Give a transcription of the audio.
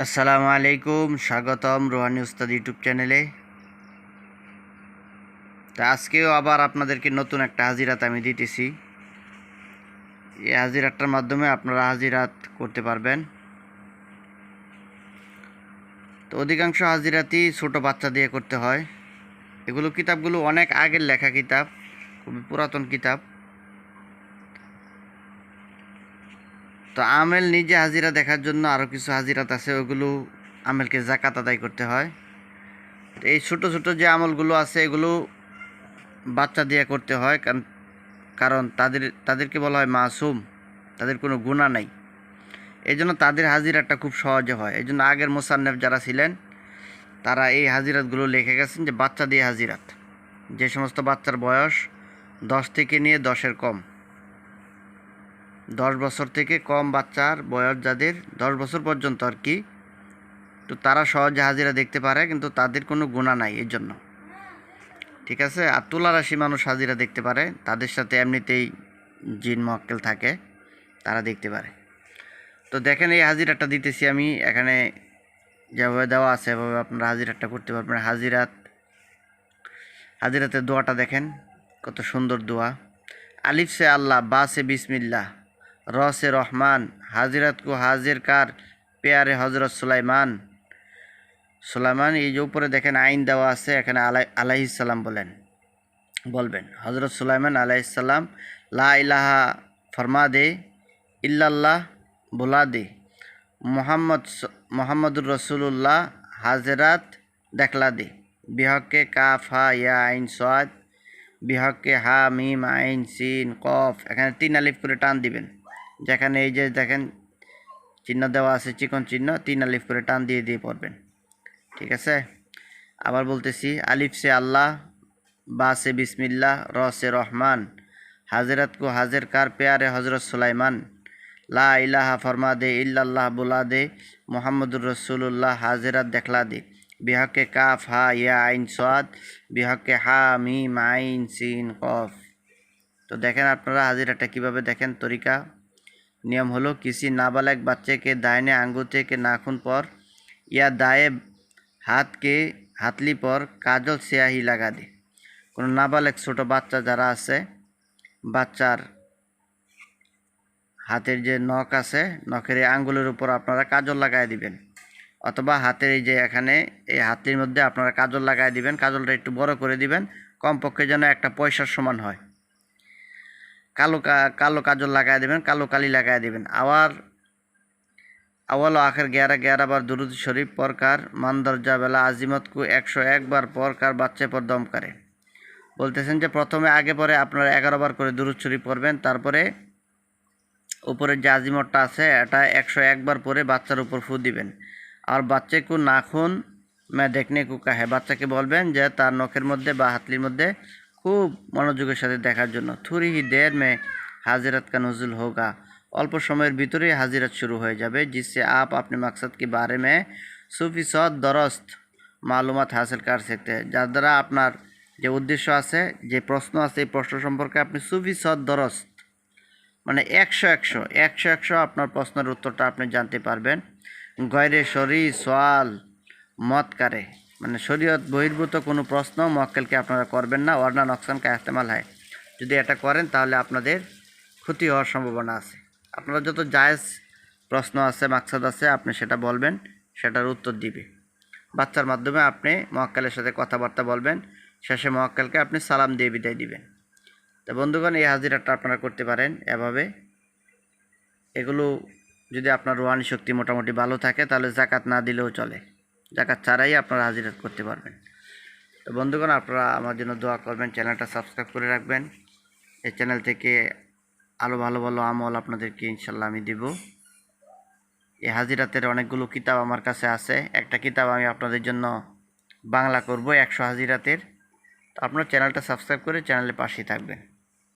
আসসালামু আলাইকুম, স্বাগতম রোহানি উস্তাদ ইউটিউব চ্যানেলে। তা আজকেও আবার আপনাদেরকে নতুন একটা হাজিরাত আমি দিতেছি। এই হাজিরাতটার মাধ্যমে আপনারা হাজিরাত করতে পারবেন। তো অধিকাংশ হাজিরাতই ছোট বাচ্চা দিয়ে করতে হয়। এগুলো কিতাবগুলো অনেক আগের লেখা কিতাব, খুবই পুরাতন কিতাব। তো আমেল নিজে হাজিরা দেখার জন্য আরও কিছু হাজিরাত আছে, ওগুলো আমেলকে জাকাত আদায় করতে হয়। এই ছোট ছোট যে আমলগুলো আছে, এগুলো বাচ্চা দিয়ে করতে হয় কারণ কারণ তাদের, তাদেরকে বলা হয় মাসুম, তাদের কোনো গুণা নাই। এই জন্য তাদের হাজিরাটা খুব সহজে হয়। এই জন্য আগের মোসান্নেফ যারা ছিলেন, তারা এই হাজিরাতগুলো লিখে গেছেন যে বাচ্চা দিয়ে হাজিরাত। যে সমস্ত বাচ্চার বয়স দশ থেকে নিয়ে দশের কম। দশ বছর থেকে কম বাচ্চার বয়স যাদের দশ বছর পর্যন্ত আর কি, তো তারা সহজে হাজিরা দেখতে পারে, কিন্তু তাদের কোনো গুণা নাই এর জন্য। ঠিক আছে? আর তুলা রাশি মানুষ হাজিরা দেখতে পারে, তাদের সাথে এমনিতেই জিন মক্কেল থাকে, তারা দেখতে পারে। তো দেখেন, এই হাজিরাটা দিতেছি আমি, এখানে যেভাবে দেওয়া আছে, এভাবে আপনারা হাজিরাটা করতে পারবেন। হাজিরাত হাজিরাতের দোয়াটা দেখেন, কত সুন্দর দোয়া। আলিফ সে আল্লাহ, বা সে বিসমিল্লাহ। র সে রহমান হাজিরাত কো হাজির কার, পেয়ারে হজরত সুলাইমান। সুলাইমান এই যে উপরে দেখেন আইন দেওয়া আছে, এখানে আলাই আলাইসাল্লাম বলেন, বলবেন। হজরত সুলাইমান আলাইসাল্লাম লা ইলাহা ফরমা দে ইল্লাল্লাহ বোলা দে মোহাম্মদ মোহাম্মদুর রসুল্লাহ হাজরাত দেখলা দে বিহকে কাফ, হা, ইয়া, আইন, সোয়াদ, বিহকে হা, মিম, আইন, সিন, কফ, এখানে তিন আলিফ করে টান দিবেন। যেখানে এই যে দেখেন চিহ্ন দেওয়া আছে, চিকন চিহ্ন, তিন আলিফ করে টান দিয়ে দিয়ে পড়বেন। ঠিক আছে? আবার বলতেছি, আলিফ সে আল্লাহ, বা সে বিসমিল্লাহ, র সে রহমান, হাজরত কো হাজির কার পেয়ারে হজরত সুলাইমান, লা ইলাহা ফরমা দে ইল্লাল্লাহ বুলা দে, মোহাম্মদুর রসুল্লাহ হাজিরাত দেখলা দে। বিহকে কাফ, হা, ইয়া, আইন সোয়াদ বিহকে হা, মিম, আইন, সিন, কফ। তো দেখেন আপনারা হাজিরাটা কীভাবে দেখেন, তরিকা। नियम हलो किसी नाबालग बच्चे के दाहिने अंगूठे के नाखून पर या दाएं हाथ के হাতলি পর কাজল স্যাহি লাগা দে কোনো নাবালেক ছোট বাচ্চা যারা আছে বাচ্চার হাতের যে নখ আছে নখের এই আঙ্গুলের উপর আপনারা কাজল লাগাই দিবেন অথবা হাতের এই যে এখানে এই হাতলির মধ্যে আপনারা কাজল লাগাই দিবেন কাজলটা একটু বড় করে দিবেন কমপক্ষে যেন একটা পয়সার সমান হয় কালো কালো কাজল লাগাই দেবেন, কালো কালি লাগাই দেবেন। আবার আওয়াল আখের গ্যারা গ্যারা বার দুরুদ শরীফ, পরকার মান দরজা বেলা আজিমত কু একশো একবার পরকার বাচ্চা পর দম করে। বলতেছেন যে, প্রথমে আগে পরে আপনারা এগারো বার করে দুরুদ শরীফ পড়বেন, তারপরে উপরের যে আজিমতটা আছে, এটা একশো একবার পরে বাচ্চার উপর ফু দিবেন। আর বাচ্চা কু নাখুন মে দেখনে কু কাহে। বাচ্চাকে বলবেন যে, তার নখের মধ্যে বা হাতলির মধ্যে খুব মনোযোগের সাথে দেখার জন্য। থুরি হি দের মে হাজিরাত কা নজুল হোগা। অল্প সময়ের ভিতরেই হাজিরাত শুরু হয়ে যাবে, জিসে আপ আপনি মাকসাদ বারে মে সুফিসদ দরস্ত মালুমাত হাসিল কর সকতে। যার দ্বারা আপনার যে উদ্দেশ্য আছে, যে প্রশ্ন আছে, এই প্রশ্ন সম্পর্কে আপনি সুফিসদ দরস্ত। মানে একশো একশো একশো একশো আপনার প্রশ্নের উত্তরটা আপনি জানতে পারবেন। গয়রে শরী সোয়াল মত কারে। মানে শরীয়ত বহির্ভূত কোনো প্রশ্ন মক্কেলকে আপনারা করবেন না, ওয়ার্না নকসানকে ইস্তেমাল হয়। যদি এটা করেন তাহলে আপনাদের ক্ষতি হওয়ার সম্ভাবনা আছে। আপনারা যত জায়েজ প্রশ্ন আছে, মাকসাদ আছে, আপনি সেটা বলবেন, সেটার উত্তর দিবে। বাচ্চার মাধ্যমে আপনি মক্কেলের সাথে কথাবার্তা বলবেন, শেষে মক্কেলকে আপনি সালাম দিয়ে বিদায় দিবেন। তো বন্ধুগণ, এই হাজিরাটা আপনারা করতে পারেন এভাবে। এগুলো যদি আপনার রোহানি শক্তি মোটামুটি ভালো থাকে, তাহলে জাকাত না দিলেও চলে। জাকাত ছাড়াই আপনারা হাজিরাত করতে পারবেন। তো বন্ধুগণ, আপনারা আমার জন্য দোয়া করবেন, চ্যানেলটা সাবস্ক্রাইব করে রাখবেন। এই চ্যানেল থেকে আরও ভালো ভালো আমল আপনাদেরকে ইনশাল্লাহ আমি দিব। এই হাজিরাতের অনেকগুলো কিতাব আমার কাছে আছে। একটা কিতাব আমি আপনাদের জন্য বাংলা করব, একশো হাজিরাতের। তো আপনার চ্যানেলটা সাবস্ক্রাইব করে চ্যানেলের পাশেই থাকবেন।